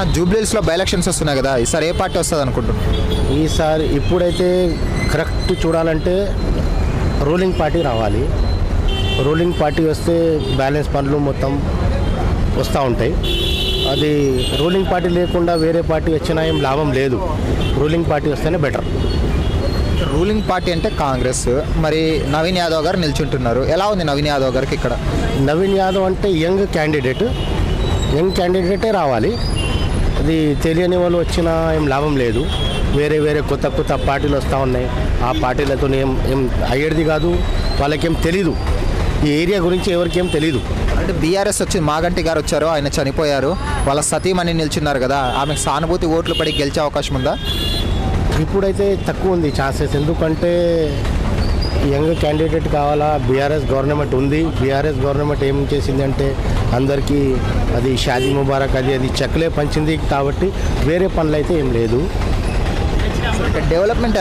నా జూబ్లీస్లో by elections వస్తున్నాయి కదా ఈసారి ఏ పార్టీ వస్తుంది అనుకుంటున్నాను ఈసారి ఇప్పుడైతే కరెక్ట్ చూడాలంటే రూలింగ్ పార్టీ రావాలి. రూలింగ్ పార్టీ వస్తే బ్యాలెన్స్ పనులు మొత్తం వస్తూ ఉంటాయి. అది రూలింగ్ పార్టీ లేకుండా వేరే పార్టీ వచ్చినా ఏం లాభం లేదు. రూలింగ్ పార్టీ వస్తేనే బెటర్. రూలింగ్ పార్టీ అంటే కాంగ్రెస్. మరి నవీన్ యాదవ్ గారు నిల్చుంటున్నారు. ఎలా ఉంది నవీన్ యాదవ్ గారికి ఇక్కడ? నవీన్ యాదవ్ అంటే యంగ్ క్యాండిడేట్. యంగ్ క్యాండిడేటే రావాలి. అది తెలియని వాళ్ళు వచ్చినా ఏం లాభం లేదు. వేరే వేరే కొత్త కొత్త పార్టీలు వస్తూ ఉన్నాయి. ఆ పార్టీలతో ఏం ఏం అయ్యేది కాదు. వాళ్ళకేం తెలీదు. ఈ ఏరియా గురించి ఎవరికేం తెలీదు. అంటే బీఆర్ఎస్ వచ్చి మాగంటి గారు వచ్చారు ఆయన చనిపోయారు. వాళ్ళ సతీమణి నిల్చున్నారు కదా ఆమెకు సానుభూతి ఓట్లు పడి గెలిచే అవకాశం ఉందా? ఇప్పుడైతే తక్కువ ఉంది ఛాన్సెస్. ఎందుకంటే యంగ్ క్యాండిడేట్ కావాలా? బీఆర్ఎస్ గవర్నమెంట్ ఉంది. బీఆర్ఎస్ గవర్నమెంట్ ఏం చేసిందంటే అందరికీ అది షాదీ ముబారక్ అది అది చెక్లే పంచింది కాబట్టి వేరే పనులు అయితే ఏం లేదు. డెవలప్మెంట్